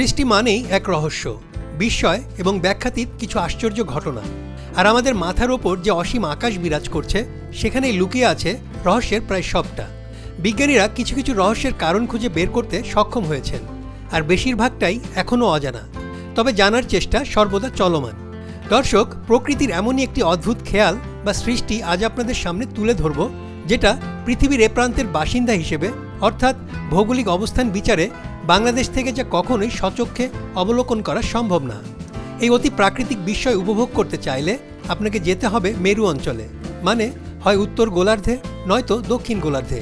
সৃষ্টি মানেই এক রহস্য, বিস্ময় এবং ব্যাখ্যাতীত কিছু আশ্চর্য ঘটনা। আর আমাদের মাথার ওপর যে অসীম আকাশ বিরাজ করছে, সেখানেই লুকিয়ে আছে রহস্যের প্রায় সবটা। বিজ্ঞানীরা কিছু কিছু রহস্যের কারণ খুঁজে বের করতে সক্ষম হয়েছেন, আর বেশিরভাগটাই এখনও অজানা। তবে জানার চেষ্টা সর্বদা চলমান। দর্শক, প্রকৃতির এমনই একটি অদ্ভুত খেয়াল বা সৃষ্টি আজ আপনাদের সামনে তুলে ধরব, যেটা পৃথিবীর এ প্রান্তের বাসিন্দা হিসেবে অর্থাৎ ভৌগোলিক অবস্থান বিচারে বাংলাদেশ থেকে যা কখনোই সচক্ষে অবলোকন করা সম্ভব না। এই অতি প্রাকৃতিক বিস্ময় উপভোগ করতে চাইলে আপনাকে যেতে হবে মেরু অঞ্চলে। মানে হয় উত্তর গোলার্ধে, নয়তো দক্ষিণ গোলার্ধে।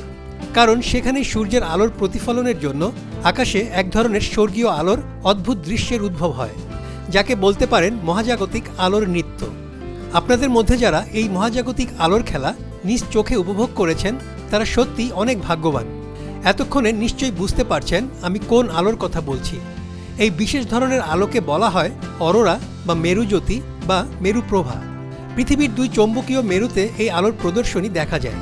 কারণ সেখানে সূর্যের আলোর প্রতিফলনের জন্য আকাশে এক ধরনের স্বর্গীয় আলোর অদ্ভুত দৃশ্যের উদ্ভব হয়, যাকে বলতে পারেন মহাজাগতিক আলোর নৃত্য। আপনাদের মধ্যে যারা এই মহাজাগতিক আলোর খেলা নিজ চোখে উপভোগ করেছেন, তারা সত্যি অনেক ভাগ্যবান। এতক্ষণে নিশ্চয়ই বুঝতে পারছেন আমি কোন আলোর কথা বলছি। এই বিশেষ ধরনের আলোকে বলা হয় অরোরা বা মেরুজ্যোতি বা মেরুপ্রভা। পৃথিবীর দুই চৌম্বকীয় মেরুতে এই আলোর প্রদর্শনী দেখা যায়।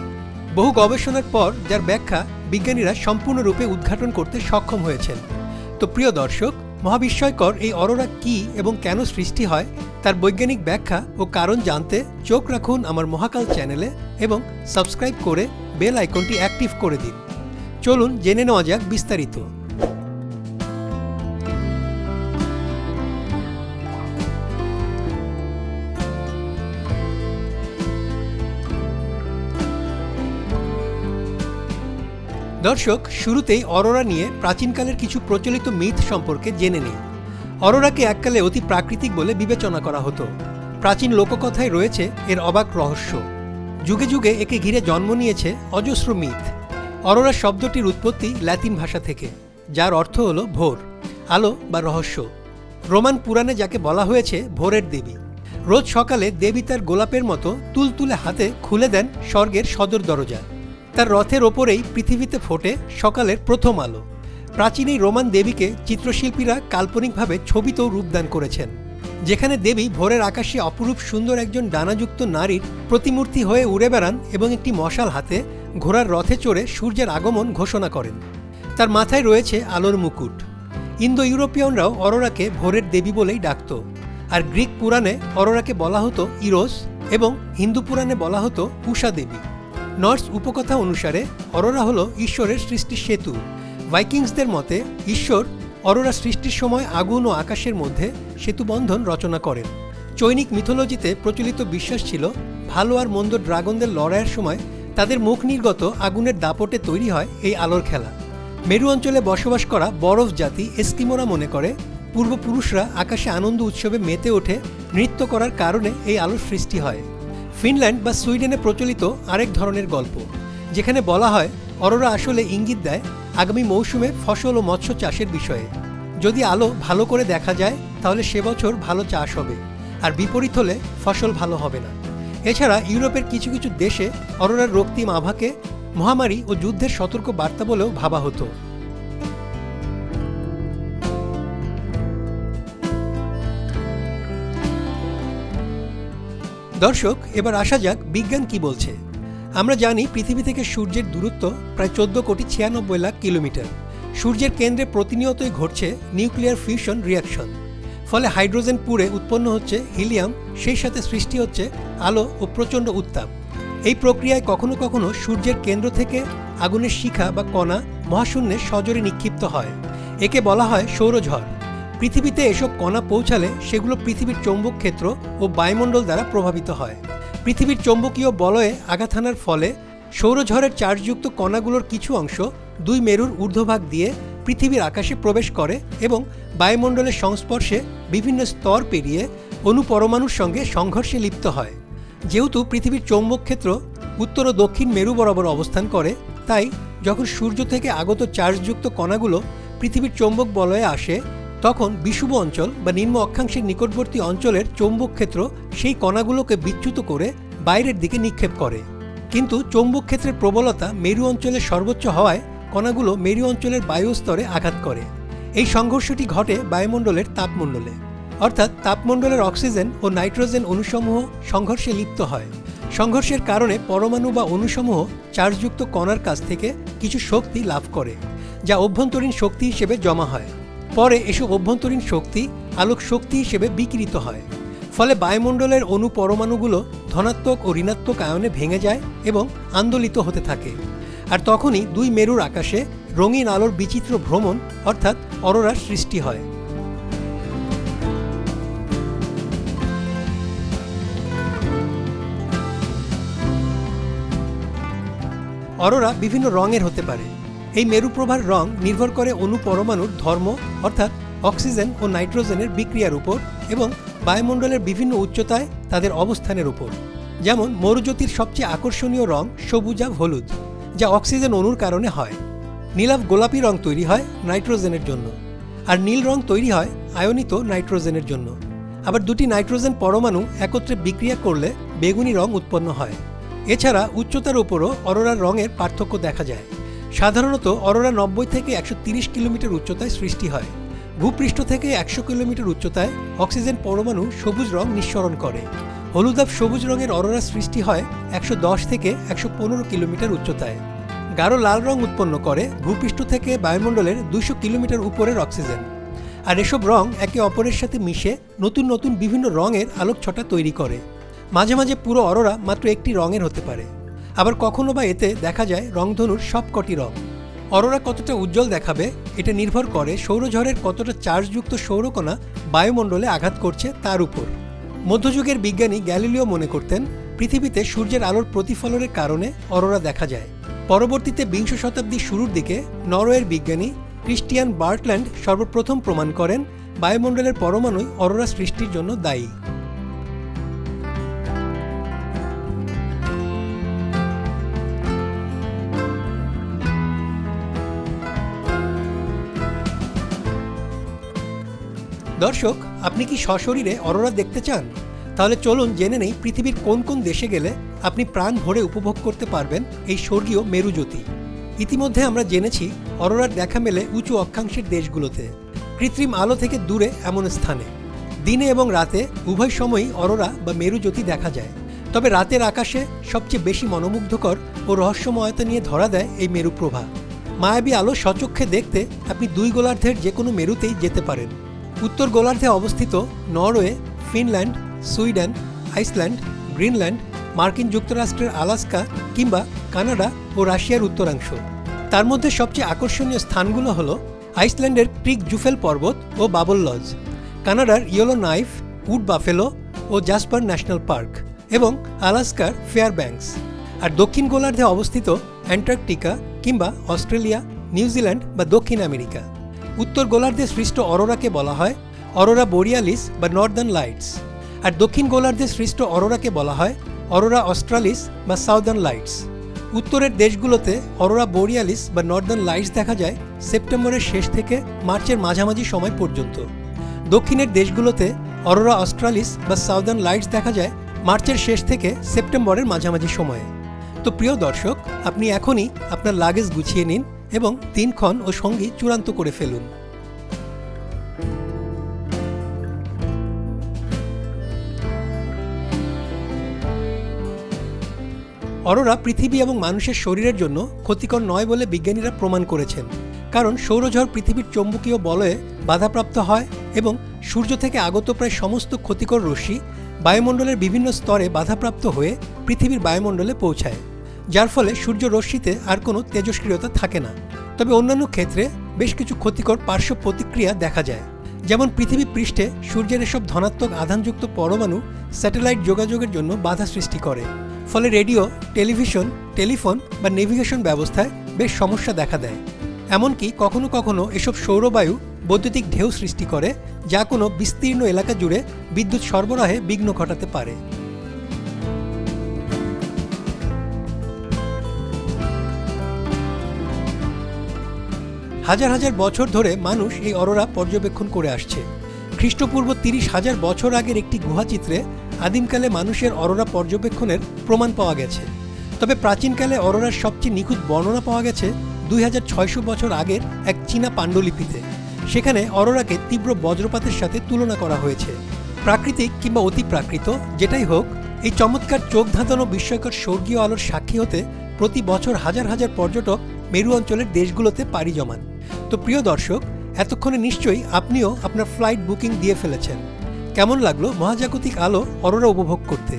বহু গবেষণার পর যার ব্যাখ্যা বিজ্ঞানীরা সম্পূর্ণরূপে উদ্ঘাটন করতে সক্ষম হয়েছেন। তো প্রিয় দর্শক, মহাবিস্ময়কর এই অরোরা কি এবং কেন সৃষ্টি হয়, তার বৈজ্ঞানিক ব্যাখ্যা ও কারণ জানতে চোখ রাখুন আমার মহাকাল চ্যানেলে এবং সাবস্ক্রাইব করে বেল আইকনটি অ্যাক্টিভ করে দিন। চলুন জেনে নেওয়া যাক বিস্তারিত। দর্শক, শুরুতেই অরোরা নিয়ে প্রাচীনকালের কিছু প্রচলিত মিথ সম্পর্কে জেনে নিই অরোরাকে এককালে অতি প্রাকৃতিক বলে বিবেচনা করা হতো। প্রাচীন লোককথায় রয়েছে এর অবাক রহস্য। যুগে যুগে একে ঘিরে জন্ম নিয়েছে অজস্র মিথ। অরোরা শব্দটির উৎপত্তি ল্যাতিন ভাষা থেকে, যার অর্থ হল ভোর, আলো বা রহস্য। রোমান পুরাণে যাকে বলা হয়েছে ভোরের দেবী, রোজ সকালে দেবী তার গোলাপের মতো তুলতুলে হাতে খুলে দেন স্বর্গের সদর দরজা। তার রথের ওপরেই পৃথিবীতে ফোটে সকালের প্রথম আলো। প্রাচীন এই রোমান দেবীকে চিত্রশিল্পীরা কাল্পনিকভাবে ছবিতেও রূপদান করেছেন, যেখানে দেবী ভোরের আকাশে অপরূপ সুন্দর একজন ডানাযুক্ত নারীর প্রতিমূর্তি হয়ে উড়ে বেড়ান এবং একটি মশাল হাতে ঘোড়ার রথে চড়ে সূর্যের আগমন ঘোষণা করেন। তার মাথায় রয়েছে আলোর মুকুট। ইন্দো ইউরোপিয়ানরাও অরোরাকে ভোরের দেবী বলেই ডাকত। আর গ্রিক পুরাণে অরোরাকে বলা হতো ইরোস এবং হিন্দু পুরাণে বলা হতো উষা দেবী। নর্স উপকথা অনুসারে অরোরা হল ঈশ্বরের সৃষ্টির সেতু। ভাইকিংসদের মতে, ঈশ্বর অরোরা সৃষ্টির সময় আগুন ও আকাশের মধ্যে সেতুবন্ধন রচনা করেন। চৈনিক মিথোলজিতে প্রচলিত বিশ্বাস ছিল, ভালো আর মন্দ ড্রাগনদের লড়াইয়ের সময় তাদের মুখ নির্গত আগুনের দাপটে তৈরি হয় এই আলোর খেলা। মেরু অঞ্চলে বসবাস করা বরফ জাতি এস্কিমোরা মনে করে, পূর্বপুরুষরা আকাশে আনন্দ উৎসবে মেতে ওঠে, নৃত্য করার কারণে এই আলোর সৃষ্টি হয়। ফিনল্যান্ড বা সুইডেনে প্রচলিত আরেক ধরনের গল্প, যেখানে বলা হয়, অরোরা আসলে ইঙ্গিত দেয় আগামী মৌসুমে ফসল ও মৎস্য চাষের বিষয়ে। যদি আলো ভালো করে দেখা যায়, তাহলে সে বছর ভালো চাষ হবে, আর বিপরীত হলে ফসল ভালো হবে না। এছাড়া ইউরোপের কিছু কিছু দেশে অরোরার রক্তিম আভাকে, মহামারী ও যুদ্ধের সতর্ক বার্তা বলেও ভাবা হতো। দর্শক, এবার আসা যাক বিজ্ঞান কি বলছে। আমরা জানি পৃথিবী থেকে সূর্যের দূরত্ব প্রায় চোদ্দ কোটি ছিয়ানব্বই লাখ কিলোমিটার। সূর্যের কেন্দ্রে প্রতিনিয়তই ঘটছে নিউক্লিয়ার ফিউশন রিয়াকশন। ফলে হাইড্রোজেন পুড়ে উৎপন্ন হচ্ছে হিলিয়াম, সেই সাথে সৃষ্টি হচ্ছে আলো ও প্রচণ্ড উত্তাপ। এই প্রক্রিয়ায় কখনো কখনো সূর্যের কেন্দ্র থেকে আগুনের শিখা বা কণা মহাশূন্যে সজোরে নিক্ষিপ্ত হয়। একে বলা হয় সৌরঝড়। পৃথিবীতে এসব কণা পৌঁছালে সেগুলো পৃথিবীর চৌম্বক ক্ষেত্র ও বায়ুমণ্ডল দ্বারা প্রভাবিত হয়। পৃথিবীর চৌম্বকীয় বলয়ে আঘাত হানার ফলে সৌরঝড়ের চার্জযুক্ত কণাগুলোর কিছু অংশ দুই মেরুর ঊর্ধ্বভাগ দিয়ে পৃথিবীর আকাশে প্রবেশ করে এবং বায়ুমণ্ডলের সংস্পর্শে বিভিন্ন স্তর পেরিয়ে অনুপরমাণুর সঙ্গে সংঘর্ষে লিপ্ত হয়। যেহেতু পৃথিবীর চৌম্বক ক্ষেত্র উত্তর ও দক্ষিণ মেরু বরাবর অবস্থান করে, তাই যখন সূর্য থেকে আগত চার্জযুক্ত কণাগুলো পৃথিবীর চৌম্বক বলয়ে আসে, তখন বিষুব অঞ্চল বা নিম্ন অক্ষাংশের নিকটবর্তী অঞ্চলের চৌম্বক ক্ষেত্র সেই কণাগুলোকে বিচ্যুত করে বাইরের দিকে নিক্ষেপ করে। কিন্তু চৌম্বক ক্ষেত্রের প্রবলতা মেরু অঞ্চলের সর্বোচ্চ হওয়ায় কণাগুলো মেরু অঞ্চলের বায়ুস্তরে আঘাত করে। এই সংঘর্ষটি ঘটে বায়ুমণ্ডলের তাপমণ্ডলে। অর্থাৎ তাপমণ্ডলের অক্সিজেন ও নাইট্রোজেন অণুসমূহ সংঘর্ষে লিপ্ত হয়। সংঘর্ষের কারণে পরমাণু বা অণুসমূহ চার্জযুক্ত কণার কাছ থেকে কিছু শক্তি লাভ করে, যা অভ্যন্তরীণ শক্তি হিসেবে জমা হয়। পরে এসব অভ্যন্তরীণ শক্তি আলোক শক্তি হিসেবে বিকৃত হয়। ফলে বায়ুমণ্ডলের অণু পরমাণুগুলো ধনাত্মক ও ঋণাত্মক আয়নে ভেঙে যায় এবং আন্দোলিত হতে থাকে। আর তখনই দুই মেরুর আকাশে রঙিন আলোর বিচিত্র ভ্রমণ অর্থাৎ অরোরার সৃষ্টি হয়। অরোরা বিভিন্ন রঙের হতে পারে। এই মেরুপ্রভার রং নির্ভর করে অণু পরমাণুর ধর্ম অর্থাৎ অক্সিজেন ও নাইট্রোজেনের বিক্রিয়ার উপর এবং বায়ুমণ্ডলের বিভিন্ন উচ্চতায় তাদের অবস্থানের উপর। যেমন মরুজ্যোতির সবচেয়ে আকর্ষণীয় রং সবুজাভ হলুদ। যা অক্সিজেন অণুর কারণে হয়। নীলাভ গোলাপি রং তৈরি হয় নাইট্রোজেনের জন্য আর নীল রং তৈরি হয় আয়নিত নাইট্রোজেনের জন্য। আবার দুটি নাইট্রোজেন পরমাণু একত্রে বিক্রিয়া করলে বেগুনি রং উৎপন্ন হয়। এছাড়া উচ্চতার উপরও অরোরার রঙের পার্থক্য দেখা যায়। সাধারণত অরোরা নব্বই থেকে একশো তিরিশ কিলোমিটার উচ্চতায় সৃষ্টি হয়। ভূপৃষ্ঠ থেকে একশো কিলোমিটার উচ্চতায় অক্সিজেন পরমাণু সবুজ রং নিঃসরণ করে। হলুদাভ সবুজ রঙের অরোরা সৃষ্টি হয় একশো দশ থেকে একশো পনেরো কিলোমিটার উচ্চতায়। গাঢ় লাল রং উৎপন্ন করে ভূপৃষ্ঠ থেকে বায়ুমণ্ডলের দুশো কিলোমিটার উপরের অক্সিজেন। আর এসব রং একে অপরের সাথে মিশে নতুন নতুন বিভিন্ন রঙের আলোকছটা তৈরি করে। মাঝে মাঝে পুরো অরোরা মাত্র একটি রঙের হতে পারে। আবার কখনো বা এতে দেখা যায় রংধনুর সবকটি রং। অরোরা কতটা উজ্জ্বল দেখাবে, এটা নির্ভর করে সৌরঝড়ের কতটা চার্জযুক্ত সৌরকণা বায়ুমণ্ডলে আঘাত করছে তার উপর। মধ্যযুগের বিজ্ঞানী গ্যালিলিও মনে করতেন, পৃথিবীতে সূর্যের আলোর প্রতিফলনের কারণে অরোরা দেখা যায়। পরবর্তীতে বিংশ শতাব্দীর শুরুর দিকে নরওয়ের বিজ্ঞানী ক্রিস্টিয়ান বার্টল্যান্ড সর্বপ্রথম প্রমাণ করেন বায়ুমণ্ডলের পরমাণুই অরোরা সৃষ্টির জন্য দায়ী। দর্শক, আপনি কি সশরীরে অরোরা দেখতে চান? তাহলে চলুন জেনে নেই পৃথিবীর কোন কোন দেশে গেলে আপনি প্রাণ ভরে উপভোগ করতে পারবেন এই স্বর্গীয় মেরুজ্যোতি। ইতিমধ্যে আমরা জেনেছি অরোরার দেখা মেলে উঁচু অক্ষাংশের দেশগুলোতে, কৃত্রিম আলো থেকে দূরে এমন স্থানে। দিনে এবং রাতে উভয় সময়ই অরোরা বা মেরুজ্যোতি দেখা যায়। তবে রাতের আকাশে সবচেয়ে বেশি মনোমুগ্ধকর ও রহস্যময়তা নিয়ে ধরা দেয় এই মেরুপ্রভা। মায়াবী আলো সচক্ষে দেখতে আপনি দুই গোলার্ধের যে কোনো মেরুতেই যেতে পারেন। উত্তর গোলার্ধে অবস্থিত Norway, Finland, Sweden, Iceland, Greenland, মার্কিন যুক্তরাষ্ট্রের আলাস্কা কিংবা কানাডা ও রাশিয়ার উত্তরাংশ। তার মধ্যে সবচেয়ে আকর্ষণীয় স্থানগুলো হল আইসল্যান্ডের ক্রিক জুফেল পর্বত ও বাবল লজ, কানাডার ইয়েলো নাইফ, উড বাফেলো ও জাসপার ন্যাশনাল পার্ক এবং আলাস্কার ফেয়ার ব্যাঙ্কস আর দক্ষিণ গোলার্ধে অবস্থিত অ্যান্টার্কটিকা কিংবা অস্ট্রেলিয়া, নিউজিল্যান্ড বা দক্ষিণ আমেরিকা। উত্তর গোলার্ধে সৃষ্ট অরোরাকে বলা হয় অরোরা বোরিয়ালিস বা নর্দার্ন লাইটস। আর দক্ষিণ গোলার্ধে সৃষ্ট অরোরাকে বলা হয় অরোরা অস্ট্রালিস বা সাউদার্ন লাইটস। উত্তরের দেশগুলোতে অরোরা বোরিয়ালিস বা নর্দার্ন লাইটস দেখা যায় সেপ্টেম্বরের শেষ থেকে মার্চের মাঝামাঝি সময় পর্যন্ত। দক্ষিণের দেশগুলোতে অরোরা অস্ট্রালিস বা সাউদার্ন লাইটস দেখা যায় মার্চের শেষ থেকে সেপ্টেম্বরের মাঝামাঝি সময়ে। তো প্রিয় দর্শক, আপনি এখনই আপনার লাগেজ গুছিয়ে নিন এবং দিনক্ষণ ও সঙ্গী চূড়ান্ত করে ফেলুন। অরোরা পৃথিবী এবং মানুষের শরীরের জন্য ক্ষতিকর নয় বলে বিজ্ঞানীরা প্রমাণ করেছেন, কারণ সৌরঝড় পৃথিবীর চৌম্বকীয় বলয়ে বাধাপ্রাপ্ত হয় এবং সূর্য থেকে আগত প্রায় সমস্ত ক্ষতিকর রশ্মি বায়ুমণ্ডলের বিভিন্ন স্তরে বাধাপ্রাপ্ত হয়ে পৃথিবীর বায়ুমণ্ডলে পৌঁছায়। যার ফলে সূর্য রশ্মিতে আর কোনো তেজস্ক্রিয়তা থাকে না। তবে অন্যান্য ক্ষেত্রে বেশ কিছু ক্ষতিকর পার্শ্ব প্রতিক্রিয়া দেখা যায়। যেমন পৃথিবী পৃষ্ঠে সূর্যের এসব ধনাত্মক আধানযুক্ত পরমাণু স্যাটেলাইট যোগাযোগের জন্য বাধা সৃষ্টি করে। ফলে রেডিও, টেলিভিশন, টেলিফোন বা নেভিগেশন ব্যবস্থায় বেশ সমস্যা দেখা দেয়। এমনকি কখনো কখনো এসব সৌরবায়ু বৈদ্যুতিক ঢেউ সৃষ্টি করে, যা কোনো বিস্তীর্ণ এলাকা জুড়ে বিদ্যুৎ সরবরাহে বিঘ্ন ঘটাতে পারে। হাজার হাজার বছর ধরে মানুষ এই অরোরা পর্যবেক্ষণ করে আসছে। খ্রিস্টপূর্ব তিরিশ হাজার বছর আগের একটি গুহাচিত্রে আদিমকালে মানুষের অরোরা পর্যবেক্ষণের প্রমাণ পাওয়া গেছে। তবে প্রাচীনকালে অরোরার সবচেয়ে নিখুঁত বর্ণনা পাওয়া গেছে দুই হাজার ছয়শো বছর আগের এক চীনা পাণ্ডুলিপিতে। সেখানে অরোরাকে তীব্র বজ্রপাতের সাথে তুলনা করা হয়েছে। প্রাকৃতিক কিংবা অতি প্রাকৃত, যেটাই হোক, এই চমৎকার চোখ ধাঁধানো বিস্ময়কর স্বর্গীয় আলোর সাক্ষী হতে প্রতি বছর হাজার হাজার পর্যটক মেরু অঞ্চলের দেশগুলোতে পাড়ি জমান। তো প্রিয় দর্শক, এতক্ষণে নিশ্চয়ই আপনিও আপনার ফ্লাইট বুকিং দিয়ে ফেলেছেন। কেমন লাগল মহাজাগতিক আলো অরোরা উপভোগ করতে?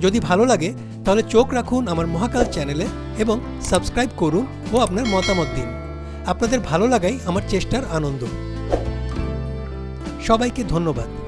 যদি ভালো লাগে, তাহলে চোখ রাখুন আমার মহাকাল চ্যানেলে এবং সাবস্ক্রাইব করুন ও আপনার মতামত দিন। আপনাদের ভালো লাগাই আমার চেষ্টার আনন্দ। সবাইকে ধন্যবাদ।